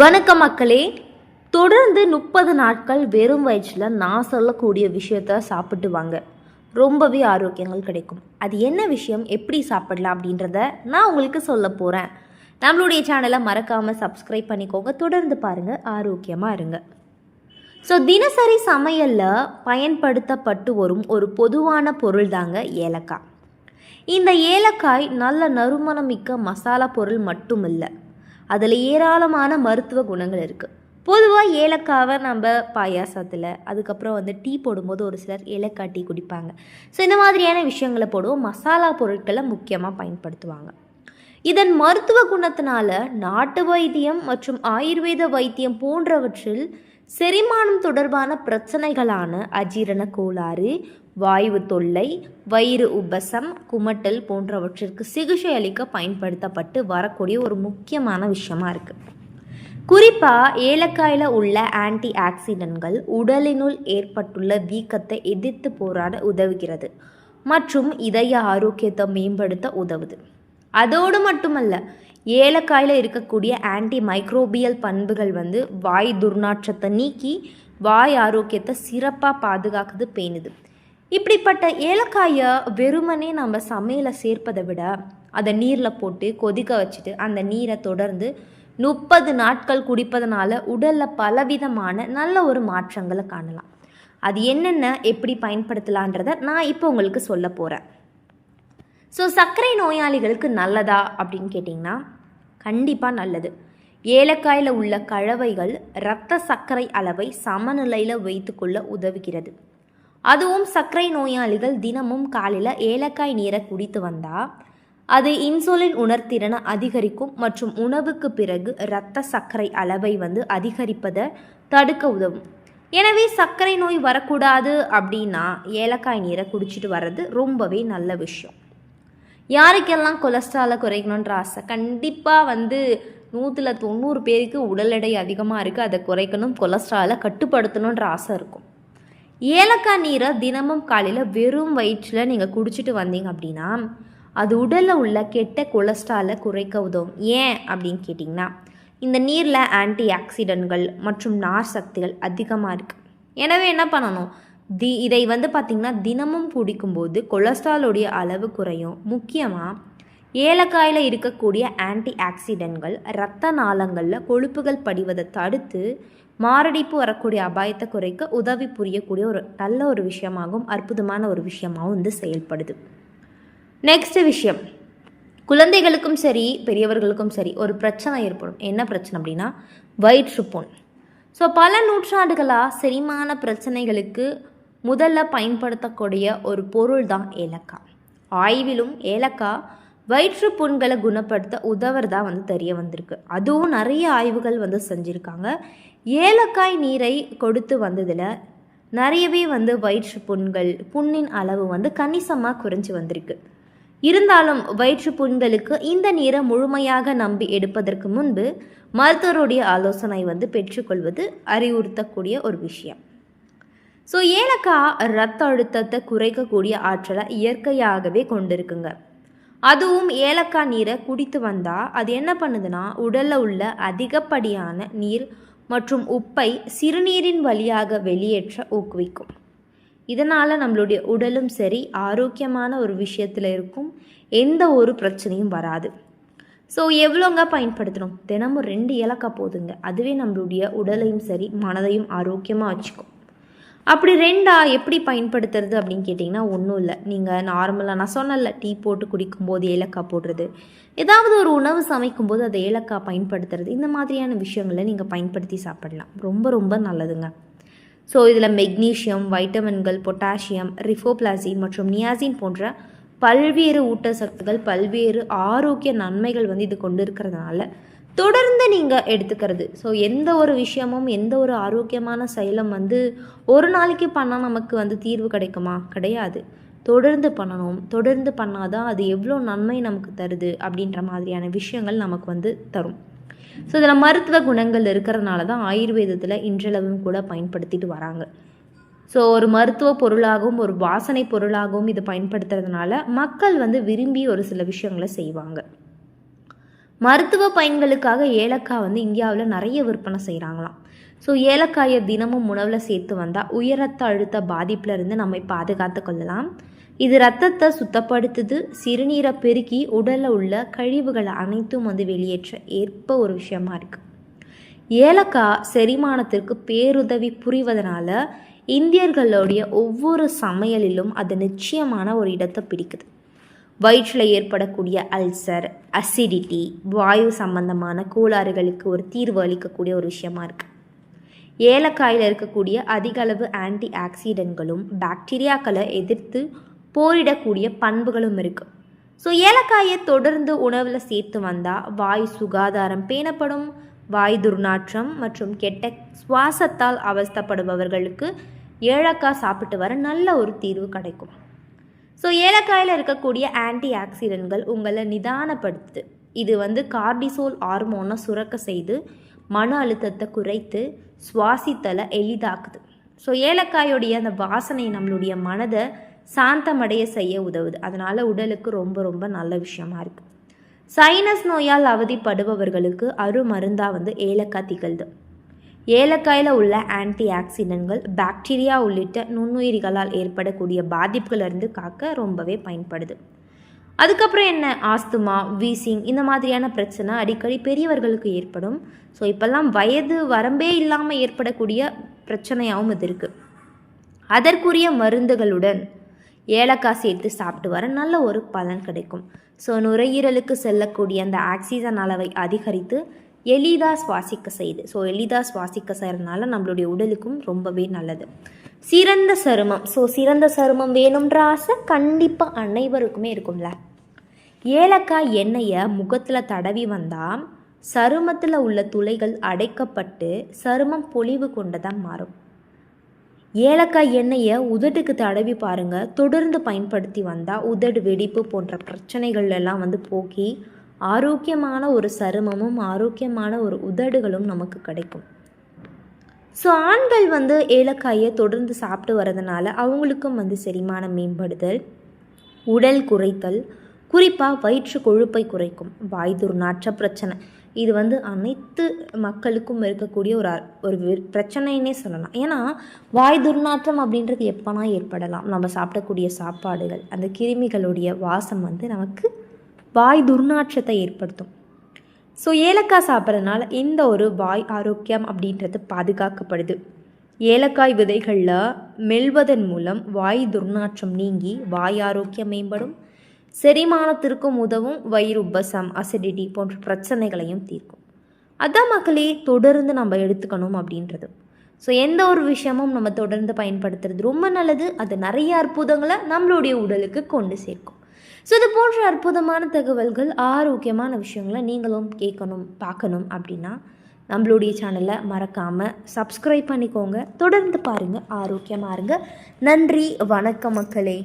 வணக்கம் மக்களே. தொடர்ந்து முப்பது நாட்கள் வெறும் வயிற்றில் நான் சொல்லக்கூடிய விஷயத்த சாப்பிட்டு வாங்க. ரொம்பவே ஆரோக்கியங்கள் கிடைக்கும். அது என்ன விஷயம்? எப்படி சாப்பிடலாம் அப்படின்றத நான் உங்களுக்கு சொல்ல போகிறேன் நம்மளுடைய சேனலை மறக்காமல் சப்ஸ்கிரைப் பண்ணிக்கோங்க. தொடர்ந்து பாருங்கள் ஆரோக்கியமாக இருங்க. ஸோ தினசரி சமையலில் பயன்படுத்தப்பட்டு வரும் ஒரு பொதுவான பொருள் தாங்க ஏலக்காய். இந்த ஏலக்காய் நல்ல நறுமணம் மிக்க மசாலா பொருள் மட்டும் இல்லை அதில் ஏராளமான மருத்துவ குணங்கள் இருக்குது பொதுவாக ஏலக்காவை நம்ம பாயாசத்தில் அதுக்கப்புறம் வந்து டீ போடும்போது ஒரு சிலர் ஏலக்காய் டீ குடிப்பாங்க. ஸோ இந்த மாதிரியான விஷயங்களை போடுவோம். மசாலா பொருட்களை முக்கியமாக பயன்படுத்துவாங்க. இதன் மருத்துவ குணத்தினால நாட்டு வைத்தியம் மற்றும் ஆயுர்வேத வைத்தியம் போன்றவற்றில் செரிமானம் தொடர்பான பிரச்சனைகளான அஜீரண கோளாறு வாயு தொல்லை வயிறு உபசம் குமட்டல் போன்றவற்றிற்கு சிகிச்சை அளிக்க பயன்படுத்தப்பட்டு வரக்கூடிய ஒரு முக்கியமான விஷயமா இருக்கு. குறிப்பாக ஏலக்காயில் உள்ள ஆன்டி ஆக்சிடென்ட்கள் உடலினுள் ஏற்பட்டுள்ள வீக்கத்தை எதிர்த்து போராட உதவுகிறது மற்றும் இதய ஆரோக்கியத்தை மேம்படுத்த உதவுது. அதோடு மட்டுமல்ல ஏலக்காயில் இருக்கக்கூடிய ஆன்டி மைக்ரோபியல் பண்புகள் வந்து வாய் துர்நாற்றத்தை நீக்கி வாய் ஆரோக்கியத்தை சிறப்பாக பாதுகாக்குது பேணுது. இப்படிப்பட்ட ஏலக்காயை வெறுமனே நம்ம சமையலை சேர்ப்பதை விட அதை நீரில் போட்டு கொதிக்க வச்சுட்டு அந்த நீரை தொடர்ந்து முப்பது நாட்கள் குடிப்பதனால உடலில் பலவிதமான நல்ல ஒரு மாற்றங்களை காணலாம். அது என்னென்ன எப்படி பயன்படுத்தலான்றதை நான் இப்போ உங்களுக்கு சொல்ல போகிறேன் ஸோ சர்க்கரை நோயாளிகளுக்கு நல்லதா அப்படின்னு கேட்டிங்கன்னா கண்டிப்பாக நல்லது. ஏலக்காயில் உள்ள கலவைகள் இரத்த சர்க்கரை அளவை சமநிலையில் வைத்துக்கொள்ள உதவுகிறது. அதுவும் சர்க்கரை நோயாளிகள் தினமும் காலையில் ஏலக்காய் நீரை குடித்து வந்தால் அது இன்சுலின் உணர்திறனை அதிகரிக்கும் மற்றும் உணவுக்கு பிறகு இரத்த சர்க்கரை அளவை வந்து அதிகரிப்பதை தடுக்க உதவும். எனவே சர்க்கரை நோய் வரக்கூடாது அப்படின்னா ஏலக்காய் நீரை குடிச்சிட்டு வர்றது ரொம்பவே நல்ல விஷயம். யாருக்கெல்லாம் கொலஸ்ட்ராலை குறைக்கணுன்ற ஆசை? கண்டிப்பாக வந்து நூற்றில் தொண்ணூறு பேருக்கு உடல் எடை அதிகமாக இருக்குது அதை குறைக்கணும் கொலஸ்ட்ராலை கட்டுப்படுத்தணுன்ற ஆசை இருக்கும். ஏலக்காய் நீரை தினமும் காலையில் வெறும் வயிற்றில் நீங்கள் குடிச்சிட்டு வந்தீங்க அப்படின்னா அது உடலில் உள்ள கெட்ட கொலஸ்ட்ராலை குறைக்க உதவும். ஏன் அப்படின்னு கேட்டிங்கன்னா இந்த நீரில் ஆன்டி ஆக்சிடென்ட்கள் மற்றும் நார் சக்திகள் அதிகமாக இருக்குது எனவே என்ன பண்ணணும்? தி இதை வந்து பார்த்திங்கன்னா தினமும் குடிக்கும்போது கொலஸ்ட்ராலோடைய அளவு குறையும். முக்கியமாக ஏலக்காயில் இருக்கக்கூடிய ஆன்டி ஆக்சிடென்ட்கள் இரத்த நாளங்களில் கொழுப்புகள் படிவதை தடுத்து மாரடைப்பு வரக்கூடிய அபாயத்தை குறைக்க உதவி புரியக்கூடிய ஒரு நல்ல ஒரு விஷயமாகவும் அற்புதமான ஒரு விஷயமாகவும் வந்து செயல்படுது. நெக்ஸ்ட் விஷயம். குழந்தைகளுக்கும் சரி பெரியவர்களுக்கும் சரி ஒரு பிரச்சனை ஏற்படும். என்ன பிரச்சனை அப்படின்னா வயிற்றுப்புண். ஸோ பல நூற்றாண்டுகளாக செரிமான பிரச்சனைகளுக்கு முதல்ல பயன்படுத்தக்கூடிய ஒரு பொருள் தான் ஏலக்காய். ஆய்விலும் ஏலக்காய் வயிற்று புண்களை குணப்படுத்த உதவுறதா வந்து தெரிய வந்திருக்கு. அதுவும் நிறைய ஆய்வுகள் வந்து செஞ்சுருக்காங்க. ஏலக்காய் நீரை கொடுத்து வந்ததில் நிறையவே வந்து வயிற்று புண்கள் புண்ணின் அளவு வந்து கணிசமாக குறைஞ்சி வந்திருக்கு. இருந்தாலும் வயிற்று புண்களுக்கு இந்த நீரை முழுமையாக நம்பி எடுப்பதற்கு முன்பு மருத்துவருடைய ஆலோசனை வந்து பெற்றுக்கொள்வது அறிவுறுத்தக்கூடிய ஒரு விஷயம். ஸோ ஏலக்காய் ரத்த அழுத்தத்தை குறைக்கக்கூடிய ஆற்றலை இயற்கையாகவே கொண்டிருக்குங்க. அதுவும் ஏலக்காய் நீரை குடித்து வந்தால் அது என்ன பண்ணுதுன்னா உடலில் உள்ள அதிகப்படியான நீர் மற்றும் உப்பை சிறுநீரின் வழியாக வெளியேற்ற ஊக்குவிக்கும். இதனால் நம்மளுடைய உடலும் சரி ஆரோக்கியமான ஒரு விஷயத்தில் இருக்கும். எந்த ஒரு பிரச்சனையும் வராது. ஸோ எவ்வளோங்க பயன்படுத்தணும்? தினமும் ரெண்டு ஏலக்காய் போதுங்க. அதுவே நம்மளுடைய உடலையும் சரி மனதையும் ஆரோக்கியமாக வச்சுக்கும். அப்படி ரெண்டா எப்படி பயன்படுத்துறது அப்படின்னு கேட்டிங்கன்னா ஒன்றும் இல்லை. நீங்கள் நார்மலாக நான் சொன்னல டீ போட்டு குடிக்கும்போது ஏலக்காய் போடுறது. ஏதாவது ஒரு உணவு சமைக்கும்போது அதை ஏலக்காய் பயன்படுத்துறது. இந்த மாதிரியான விஷயங்களை நீங்கள் பயன்படுத்தி சாப்பிடலாம். ரொம்ப ரொம்ப நல்லதுங்க. ஸோ இதில் மெக்னீஷியம் வைட்டமின்கள் பொட்டாசியம் ரிஃபோப்ளாசி மற்றும் நியாசின் போன்ற பல்வேறு ஊட்டச்சத்துக்கள் பல்வேறு ஆரோக்கிய நன்மைகள் வந்து இது கொண்டு இருக்கிறதுனால தொடர்ந்து நீங்கள் எடுத்துக்கிறது. ஸோ எந்த ஒரு விஷயமும் எந்த ஒரு ஆரோக்கியமான செயலும் வந்து ஒரு நாளைக்கு பண்ணால் நமக்கு வந்து தீர்வு கிடைக்குமா? கிடையாது. தொடர்ந்து பண்ணணும். தொடர்ந்து பண்ணாதான் அது எவ்வளோ நன்மை நமக்கு தருது அப்படின்ற மாதிரியான விஷயங்கள் நமக்கு வந்து தரும். ஸோ இதில் மருத்துவ குணங்கள் இருக்கிறதுனால தான் ஆயுர்வேதத்தில் இன்றளவும் கூட பயன்படுத்திட்டு வராங்க. ஸோ ஒரு மருத்துவ பொருளாகவும் ஒரு வாசனை பொருளாகவும் இதை பயன்படுத்துறதுனால மக்கள் வந்து விரும்பி ஒரு சில விஷயங்களை செய்வாங்க. மருத்துவ பயன்களுக்காக ஏலக்காய் வந்து இந்தியாவில் நிறைய விற்பனை செய்கிறாங்களாம் ஸோ ஏலக்காயை தினமும் உணவில் சேர்த்து வந்தால் உயரத்த அழுத்த பாதிப்புலேருந்து நம்மை பாதுகாத்து கொள்ளலாம். இது ரத்தத்தை சுத்தப்படுத்துது சிறுநீரை பெருக்கி உடலில் உள்ள கழிவுகளை அனைத்தும் வந்து வெளியேற்ற ஏற்ப ஒரு விஷயமா இருக்குது ஏலக்காய் செரிமானத்திற்கு பேருதவி புரிவதனால இந்தியர்களுடைய ஒவ்வொரு சமையலிலும் அது நிச்சயமான ஒரு இடத்தை பிடிக்குது. வயிற்றில் ஏற்படக்கூடிய அல்சர் அசிடிட்டி வாயு சம்பந்தமான கோளாறுகளுக்கு ஒரு தீர்வு அளிக்கக்கூடிய ஒரு விஷயமா இருக்குது ஏலக்காயில் இருக்கக்கூடிய அதிக அளவு ஆன்டி ஆக்சிடென்ட்களும் பாக்டீரியாக்களை எதிர்த்து போரிடக்கூடிய பண்புகளும் இருக்குது ஸோ ஏலக்காயை தொடர்ந்து உணவில் சேர்த்து வந்தால் வாய் சுகாதாரம் பேணப்படும். வாய் துர்நாற்றம் மற்றும் கெட்ட சுவாசத்தால் அவஸ்தப்படுபவர்களுக்கு ஏலக்காய் சாப்பிட்டு வர நல்ல ஒரு தீர்வு கிடைக்கும். ஸோ ஏலக்காயில் இருக்கக்கூடிய ஆன்டி ஆக்சிடென்ட்கள் உங்களை நிதானப்படுத்துது இது வந்து கார்டிசோல் ஹார்மோனை சுரக்க செய்து மன அழுத்தத்தை குறைத்து சுவாசித்தலை எளிதாக்குது. ஸோ ஏலக்காயோடைய அந்த வாசனை நம்மளுடைய மனதை சாந்தமடைய செய்ய உதவுது. அதனால் உடலுக்கு ரொம்ப ரொம்ப நல்ல விஷயமா இருக்குது சைனஸ் நோயால் அவதிப்படுபவர்களுக்கு அருமருந்தாக வந்து ஏலக்காய் திகழ்து. ஏலக்காயில் உள்ள ஆன்டி ஆக்சிடென்ட்கள் பாக்டீரியா உள்ளிட்ட நுண்ணுயிரிகளால் ஏற்படக்கூடிய பாதிப்புகளிலிருந்து காக்க ரொம்பவே பயன்படுது. அதுக்கப்புறம் என்ன? ஆஸ்துமா வீசிங் இந்த மாதிரியான பிரச்சனை அடிக்கடி பெரியவர்களுக்கு ஏற்படும். ஸோ இப்போல்லாம் வயது வரம்பே இல்லாமல் ஏற்படக்கூடிய பிரச்சனையாகவும் இது இருக்குது அதற்குரிய மருந்துகளுடன் ஏலக்காய் சேர்த்து சாப்பிட்டு வர நல்ல ஒரு பலன் கிடைக்கும். ஸோ நுரையீரலுக்கு செல்லக்கூடிய அந்த ஆக்சிஜன் அளவை அதிகரித்து எளிதாக சுவாசிக்க செய்யுது ஸோ எளிதாக சுவாசிக்க செய்கிறதுனால நம்மளுடைய உடலுக்கும் ரொம்பவே நல்லது. சிறந்த சருமம். ஸோ சிறந்த சருமம் வேணுன்ற ஆசை கண்டிப்பாக அனைவருக்குமே இருக்கும்ல. ஏலக்காய் எண்ணெயை முகத்தில் தடவி வந்தால் சருமத்தில் உள்ள துளைகள் அடைக்கப்பட்டு சருமம் பொலிவு கொண்டதாக மாறும். ஏலக்காய் எண்ணெயை உதட்டுக்கு தடவி பாருங்கள் தொடர்ந்து பயன்படுத்தி வந்தால் உதடு வெடிப்பு போன்ற பிரச்சனைகள் எல்லாம் வந்து போக்கி ஆரோக்கியமான ஒரு சருமமும் ஆரோக்கியமான ஒரு உதடுகளும் நமக்கு கிடைக்கும். ஸோ ஆண்கள் வந்து ஏலக்காயை தொடர்ந்து சாப்பிட்டு வரதுனால அவங்களுக்கும் வந்து செரிமானம் மேம்படுதல் உடல் குறைத்தல் குறிப்பாக வயிற்று கொழுப்பை குறைக்கும். வாய் துர்நாற்ற பிரச்சனை. இது வந்து அனைத்து மக்களுக்கும் இருக்கக்கூடிய ஒரு அ- ஒரு பிரச்சனைன்னே சொல்லலாம். ஏன்னா வாய் துர்நாற்றம் அப்படின்றது எப்போனா ஏற்படலாம். நம்ம சாப்பிடக்கூடிய சாப்பாடுகள் அந்த கிருமிகளுடைய வாசம் வந்து நமக்கு வாய் துர்நாற்றத்தை ஏற்படுத்தும். ஸோ ஏலக்காய் சாப்பிட்றதுனால இந்த ஒரு வாய் ஆரோக்கியம் அப்படின்றது பாதுகாக்கப்படுது. ஏலக்காய் விதைகளில் மெல்வதன் மூலம் வாய் துர்நாற்றம் நீங்கி வாய் ஆரோக்கியம் மேம்படும். செரிமானத்திற்கும் உதவும் வயிறு உபசம் அசிடிட்டி போன்ற பிரச்சனைகளையும் தீர்க்கும். அதான் மக்களே தொடர்ந்து நம்ம எடுத்துக்கணும் அப்படின்றது. ஸோ எந்த ஒரு விஷயமும் நம்ம தொடர்ந்து பயன்படுத்துறது ரொம்ப நல்லது. அது நிறைய அற்புதங்களை நம்மளுடைய உடலுக்கு கொண்டு சேர்க்கும். ஸோ இது போன்ற அற்புதமான தகவல்கள் ஆரோக்கியமான விஷயங்களை நீங்களும் கேட்கணும் பார்க்கணும் அப்படின்னா நம்மளுடைய சேனலை மறக்காமல் சப்ஸ்கிரைப் பண்ணிக்கோங்க. தொடர்ந்து பாருங்கள் ஆரோக்கியமாக இருங்க. நன்றி வணக்கம் மக்களே.